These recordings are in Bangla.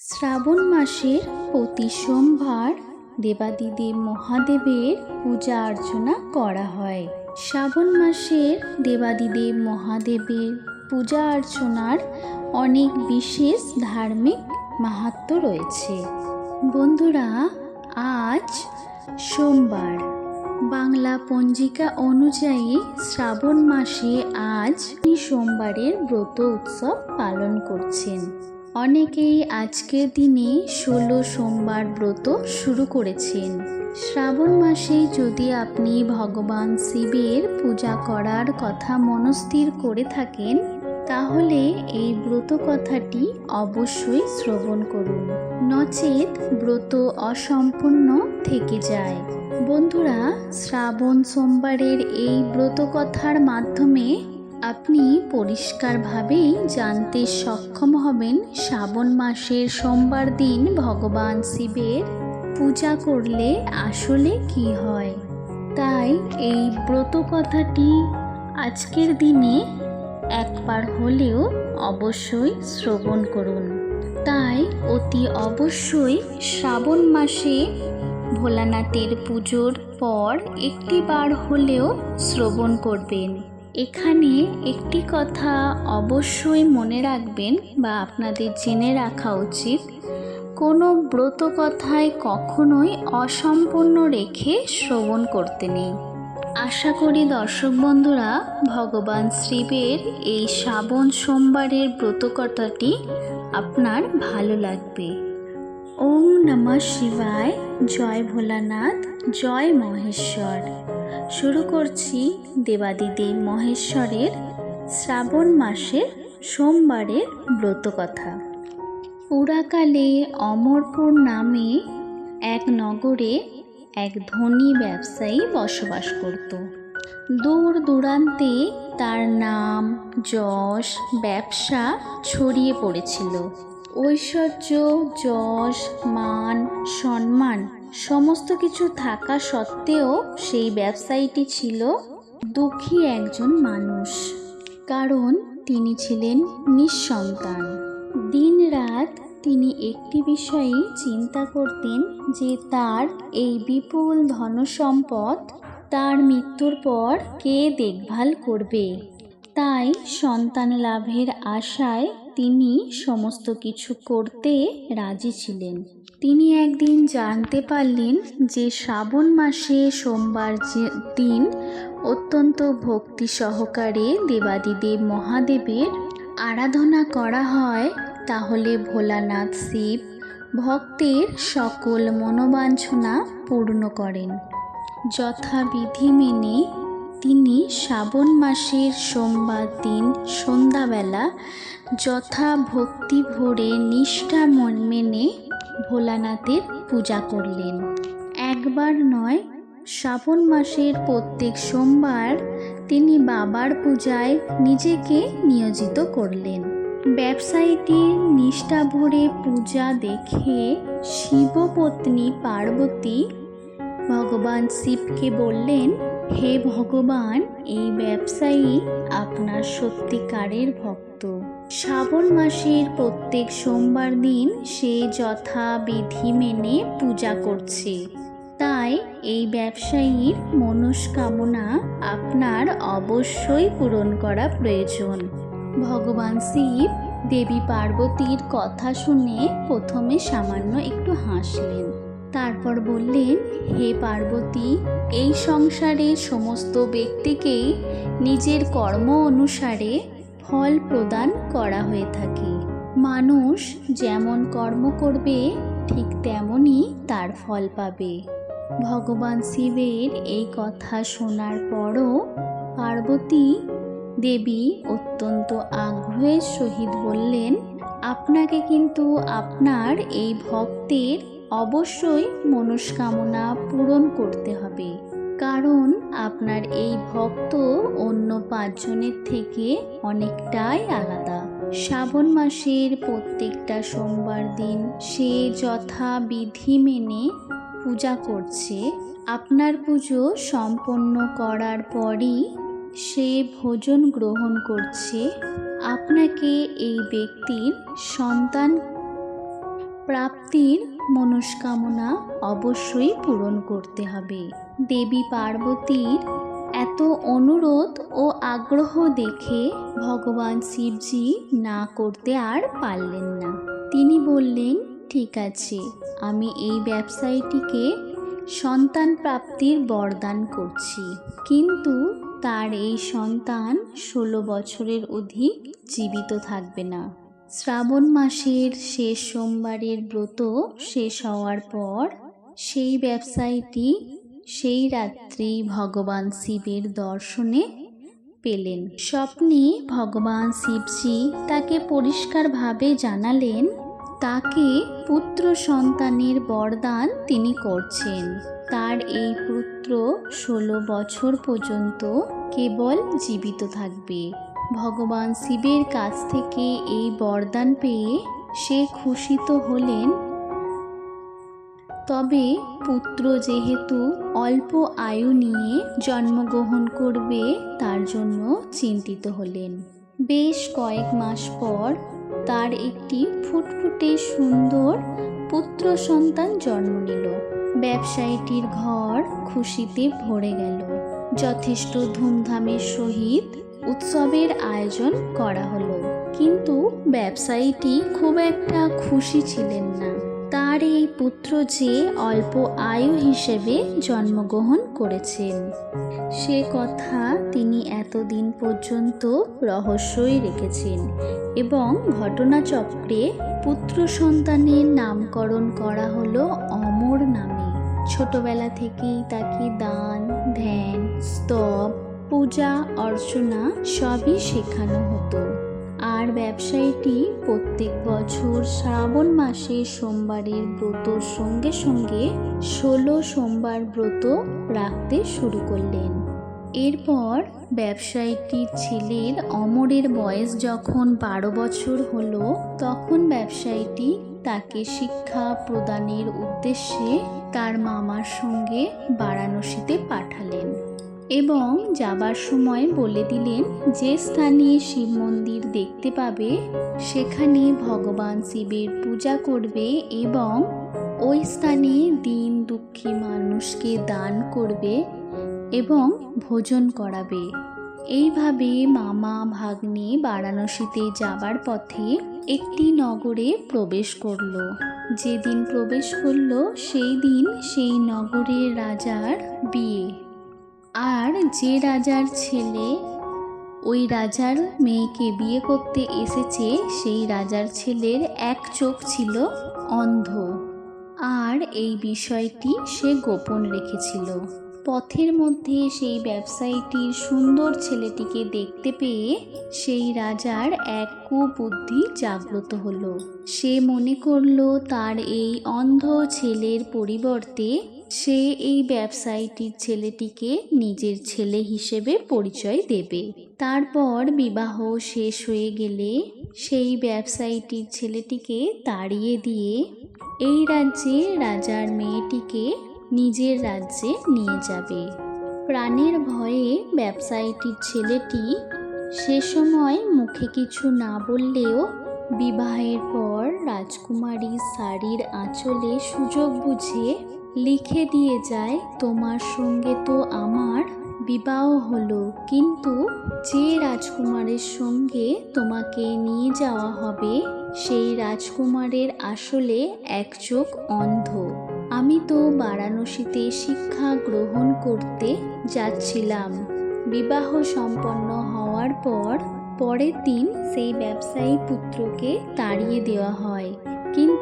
শ্রাবণ মাসের প্রতি সোমবার দেবাদিদেব মহাদেবের পূজা অর্চনা করা হয়। শ্রাবণ মাসের দেবাদিদেব মহাদেবের পূজা অর্চনার অনেক বিশেষ ধার্মিক মাহাত্ম্য রয়েছে। বন্ধুরা, আজ সোমবার। বাংলা পঞ্জিকা অনুযায়ী শ্রাবণ মাসে আজ সোমবারের ব্রত উৎসব পালন করছেন। অনেকেই আজকের দিনে ষোলো সোমবার ব্রত শুরু করেছেন। শ্রাবণ মাসে যদি আপনি ভগবান শিবের পূজা করার কথা মনস্থির করে থাকেন, তাহলে এই ব্রত কথাটি অবশ্যই শ্রবণ করুন। নচেত ব্রত অসম্পূর্ণ থেকে যায়। বন্ধুরা, শ্রাবণ সোমবারের এই ব্রত কথার মাধ্যমে আপনি পরিষ্কারভাবেই জানতে সক্ষম হবেন শ্রাবণ মাসের সোমবার দিন ভগবান শিবের পূজা করলে আসলে কি হয়। তাই এই ব্রত কথাটি আজকের দিনে একবার হলেও অবশ্যই শ্রবণ করুন। তাই অতি অবশ্যই শ্রাবণ মাসে ভোলানাথের পুজোর পর একটি বার হলেও শ্রবণ করবেন। এখানে একটি কথা অবশ্যই মনে রাখবেন বা আপনাদের জেনে রাখা উচিত। কোনো ব্রত কথায় কখনোই অসম্পূর্ণ রেখে শ্রবণ করতে নেই। আশা করি দর্শক বন্ধুরা, ভগবান শিবের এই শ্রাবণ সোমবারের ব্রত কথাটি আপনার ভালো লাগবে। ওম নমঃ শিবায়। জয় ভোলানাথ। জয় মহেশ্বর। শুরু করছি দেবাদিদেব মহেশ্বরের শ্রাবণ মাসের সোমবারের ব্রতকথা। পুরাকালে অমরপুর নামে এক নগরে এক ধনী ব্যবসায়ী বসবাস করত। দূর দূরান্তে তার নাম, যশ, ব্যবসা ছড়িয়ে পড়েছিল। ঐশ্বর্য, যশ, মান, সম্মান সমস্ত কিছু থাকা সত্ত্বেও সেই ব্যবসায়ীটি ছিল দুঃখী একজন মানুষ। কারণ তিনি ছিলেন নিঃসন্তান। দিন রাত তিনি একটি বিষয়েই চিন্তা করতেন যে তার এই বিপুল ধনসম্পদ তার মৃত্যুর পর কে দেখভাল করবে। তাই সন্তান লাভের আশায় তিনি সমস্ত কিছু করতে রাজি ছিলেন। তিনি একদিন জানতে পারলেন যে শ্রাবণ মাসে সোমবার দিন অত্যন্ত ভক্তি সহকারে দেবাদিদেব মহাদেবের আরাধনা করা হয়, তাহলে ভোলানাথ শিব ভক্তের সকল মনোবাঞ্ছনা পূর্ণ করেন। যথাবিধি মেনে তিনি শ্রাবণ মাসের সোমবার দিন সন্ধ্যাবেলা যথা ভক্তি ভরে নিষ্ঠা মন মেনে ভোলানাথের পূজা করলেন। একবার নয়, শ্রাবণ মাসের প্রত্যেক সোমবার তিনি বাবার পূজায় নিজেকে নিয়োজিত করলেন। ব্যবসায়ীটির নিষ্ঠা ভরে পূজা দেখে শিবপত্নী পার্বতী ভগবান শিবকে বললেন হে ভগবান, এই ব্যবসায়ী আপনার সত্যিকারের ভক্ত। শ্রাবণ মাসের প্রত্যেক সোমবার দিন সে যথাবিধি মেনে পূজা করছে। তাই এই ব্যবসায়ীর মনস্কামনা আপনার অবশ্যই পূরণ করা প্রয়োজন। ভগবান শিব দেবী পার্বতীর কথা শুনে প্রথমে সামান্য একটু হাসলেন। তারপর বললেন, হে পার্বতী, এই সংসারে সমস্ত ব্যক্তিকেই নিজের কর্ম অনুসারে ফল প্রদান করা হয়ে থাকে। মানুষ যেমন কর্ম করবে, ঠিক তেমনই তার ফল পাবে। ভগবান শিবের এই কথা শোনার পরও পার্বতী দেবী অত্যন্ত আগ্রহের সহিত বললেন, আপনাকে কিন্তু আপনার এই ভক্তের অবশ্যই মনস্কামনা পূরণ করতে হবে। কারণ আপনার এই ভক্ত অন্য পাঁচজনের থেকে অনেকটাই আলাদা। শ্রাবণ মাসের প্রত্যেকটা সোমবার দিন সে যথাবিধি মেনে পূজা করছে। আপনার পুজো সম্পন্ন করার পরই সে ভোজন গ্রহণ করছে। আপনাকে এই ব্যক্তির সন্তান প্রাপ্তির মনস্কামনা অবশ্যই পূরণ করতে হবে। দেবী পার্বতীর এত অনুরোধ ও আগ্রহ দেখে ভগবান শিবজি না করতে আর পারলেন না। তিনি বললেন, ঠিক আছে, আমি এই ব্যবসায়ীটিকে সন্তান প্রাপ্তির বরদান করছি। কিন্তু তার এই সন্তান ষোলো বছরের অধিক জীবিত থাকবে না। শ্রাবণ মাসের শেষ সোমবারের ব্রত শেষ হওয়ার পর সেই ব্যবসায়ীটি সেই রাত্রি ভগবান শিবের দর্শনে পেলেন। স্বপ্নে ভগবান শিবজি তাকে পরিষ্কারভাবে জানালেন, তাকে পুত্র সন্তানের বরদান তিনি করছেন। তার এই পুত্র ষোলো বছর পর্যন্ত কেবল জীবিত থাকবে। ভগবান শিবের কাছ থেকে এই বরদান পেয়ে সে খুশি তো হলেন। তবে পুত্র যেহেতু অল্প আয়ু নিয়ে জন্মগ্রহণ করবে, তার জন্য চিন্তিত হলেন। বেশ কয়েক মাস পর তার একটি ফুটফুটে সুন্দর পুত্র সন্তান জন্ম নিল। ব্যবসায়ীটির ঘর খুশিতে ভরে গেল। যথেষ্ট ধুমধামের সহিত উৎসবের আয়োজন করা হলো। কিন্তু ব্যবসায়ীটি খুব একটা খুশি ছিলেন না। তার এই পুত্র যে অল্প আয়ু হিসেবে জন্মগ্রহণ করেছেন, সে কথা তিনি এতদিন পর্যন্ত রহস্যই রেখেছেন এবং ঘটনাচক্রে পুত্র সন্তানের নামকরণ করা হলো অমর নামে। ছোটবেলা থেকেই তাকে দান, ধ্যান, স্তব পূজা, অর্চনা সবই শেখানো হতো। আর ব্যবসায়ীটি প্রত্যেক বছর শ্রাবণ মাসে সোমবারের ব্রতর সঙ্গে সঙ্গে ষোলো সোমবার ব্রত রাখতে শুরু করলেন। এরপর ব্যবসায়ীটির ছেলের অমরের বয়স যখন বারো বছর হলো, তখন ব্যবসায়ীটি তাকে শিক্ষা প্রদানের উদ্দেশ্যে তার মামার সঙ্গে বারাণসীতে পাঠালেন। এবং যাবার সময় বলে দিলেন, যে স্থানে শিব মন্দির দেখতে পাবে, সেখানে ভগবান শিবের পূজা করবে এবং ওই স্থানে দিন দুঃখী মানুষকে দান করবে এবং ভোজন করাবে। এইভাবে মামা ভাগ্নে বারাণসীতে যাবার পথে একটি নগরে প্রবেশ করল। যেদিন প্রবেশ করল, সেই দিন সেই নগরের রাজার বিয়ে। আর যে রাজার ছেলে, ওই রাজার মেয়েকে বিয়ে করতে এসেছে, সেই রাজার ছেলের এক চোখ ছিল অন্ধ। আর এই বিষয়টি সে গোপন রেখেছিল। পথের মধ্যে সেই ব্যবসায়ীটির সুন্দর ছেলেটিকে দেখতে পেয়ে সেই রাজার এক কুবুদ্ধি জাগ্রত হলো। সে মনে করল, তার এই অন্ধ ছেলের পরিবর্তে সে এই ব্যবসায়ীটির ছেলেটিকে নিজের ছেলে হিসেবে পরিচয় দেবে। তারপর বিবাহ শেষ হয়ে গেলে সেই ব্যবসায়ীটির ছেলেটিকে তাড়িয়ে দিয়ে এই রাজ্যে রাজার মেয়েটিকে নিজের রাজ্যে নিয়ে যাবে। প্রাণের ভয়ে ব্যবসায়ীটির ছেলেটি সে সময় মুখে কিছু না বললেও বিবাহের পর রাজকুমারী শাড়ির আঁচলে সুযোগ বুঝে লিখে দিয়ে যায়, তোমার সঙ্গে তো আমার বিবাহ হলো। কিন্তু যে রাজকুমারের সঙ্গে তোমাকে নিয়ে যাওয়া হবে, সেই রাজকুমারের আসলে এক চোখ অন্ধ। আমি তো বারাণসীতে শিক্ষা গ্রহণ করতে যাচ্ছিলাম। বিবাহ সম্পন্ন হওয়ার পর, পরের দিন সেই ব্যবসায়ী পুত্রকে তাড়িয়ে দেওয়া হয়।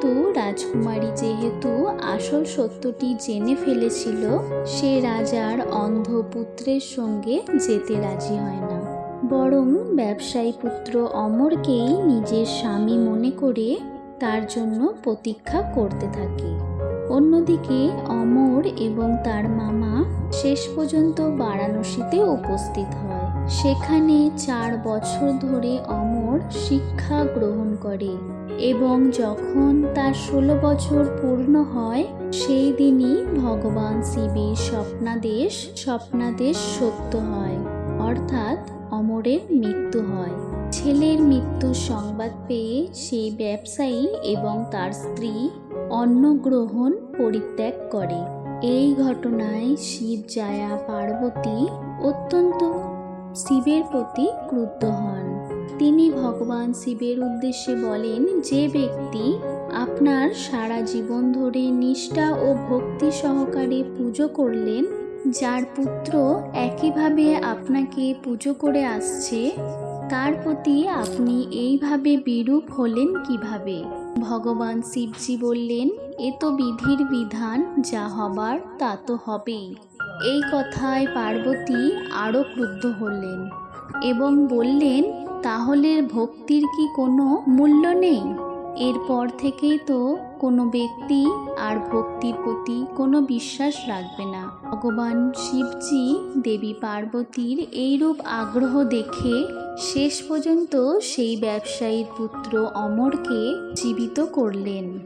কিন্তু রাজকুমারী যেহেতু আসল সত্যটি জেনে ফেলেছিল, সে রাজার অন্ধ পুত্রের সঙ্গে যেতে রাজি হয় না। বরং ব্যবসায়ী পুত্র অমরকেই নিজের স্বামী মনে করে তার জন্য প্রতীক্ষা করতে থাকে। অন্যদিকে অমর এবং তার মামা শেষ পর্যন্ত বারাণসীতে উপস্থিত হয়। সেখানে চার বছর ধরে অমর শিক্ষা গ্রহণ করে। এবং যখন তার ষোলো বছর পূর্ণ হয়, সেই দিনই ভগবান শিবের স্বপ্নাদেশ স্বপ্নাদেশ সত্য হয়। অর্থাৎ অমরের মৃত্যু হয়। ছেলের মৃত্যুর সংবাদ পেয়ে সেই ব্যবসায়ী এবং তার স্ত্রী অন্ন গ্রহণ পরিত্যাগ করে। এই ঘটনায় শিব জায়া পার্বতী অত্যন্ত শিবের প্রতি ক্রুদ্ধ হন। তিনি ভগবান শিবের উদ্দেশ্যে বলেন, যে ব্যক্তি আপনার সারা জীবন ধরে নিষ্ঠা ও ভক্তি সহকারে পুজো করলেন, যার পুত্র একইভাবে আপনাকে পুজো করে আসছে, তার প্রতি আপনি এইভাবে বিরূপ হলেন কীভাবে? ভগবান শিবজি বললেন, এ তো বিধির বিধান, যা হবার তা তো হবেই। এই কথায় পার্বতী আরও ক্রুদ্ধ হলেন এবং বললেন তাহলে ভক্তির কি কোনো মূল্য নেই? এরপর থেকেই তো কোনো ব্যক্তি আর ভক্তির প্রতি কোনো বিশ্বাস রাখবে না। ভগবান শিবজি দেবী পার্বতীর এইরূপ আগ্রহ দেখে শেষ পর্যন্ত সেই ব্যবসায়ীর পুত্র অমরকে জীবিত করলেন।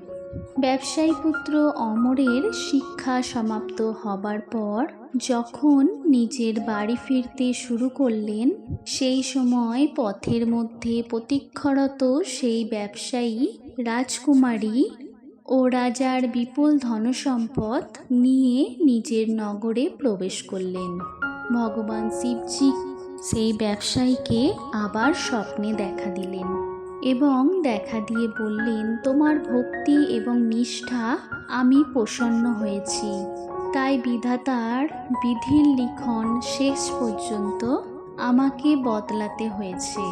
ব্যবসায়ী পুত্র অমরের শিক্ষা সমাপ্ত হবার পর যখন নিজের বাড়ি ফিরতে শুরু করলেন, সেই সময় পথের মধ্যে প্রতীক্ষরত সেই ব্যবসায়ী রাজকুমারী ও রাজার বিপুল ধনসম্পদ নিয়ে নিজের নগরে প্রবেশ করলেন। ভগবান শিবজি সেই ব্যবসায়ীকে আবার স্বপ্নে দেখা দিলেন এবং দেখা দিয়ে বললেন, তোমার ভক্তি এবং নিষ্ঠা আমি প্রসন্ন হয়েছি। তাই বিধাতার বিধির লিখন শেষ পর্যন্ত আমাকে বদলাতে হয়েছে।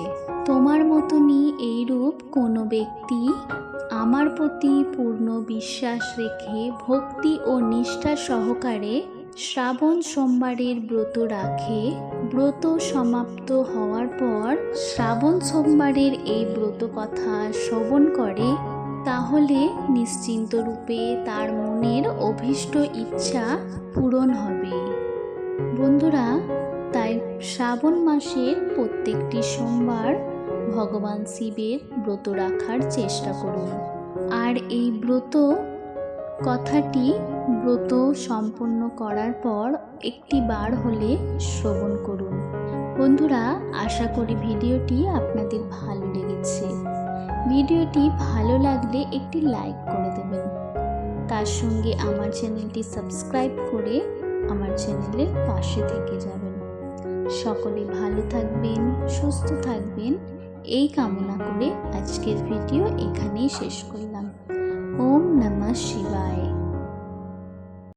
তোমার মতনই এইরূপ কোনো ব্যক্তি আমার প্রতি পূর্ণ বিশ্বাস রেখে ভক্তি ও নিষ্ঠা সহকারে শ্রাবণ সোমবারের ব্রত রাখে, ব্রত সমাপ্ত হওয়ার পর শ্রাবণ সোমবারের এই ব্রত কথা শ্রবণ করে, তাহলে নিশ্চিন্ত রূপে তার মনের অভীষ্ট ইচ্ছা পূরণ হবে। বন্ধুরা, তাই শ্রাবণ মাসের প্রত্যেকটি সোমবার ভগবান শিবের ব্রত রাখার চেষ্টা করুন। আর এই ব্রত, কথাটি ব্রত সম্পন্ন করার পর একটি বার হলে শ্রবণ করুন। বন্ধুরা, আশা করি ভিডিওটি আপনাদের ভালো লেগেছে। ভিডিওটি ভালো লাগলে একটি লাইক করে দেবেন। তার সঙ্গে আমার চ্যানেলটি সাবস্ক্রাইব করে আমার চ্যানেলের পাশে থেকে যাবেন। সকলে ভালো থাকবেন, সুস্থ থাকবেন। এই কামনা করে আজকের ভিডিও এখানেই শেষ করলাম। ওম নমঃ শিবায়।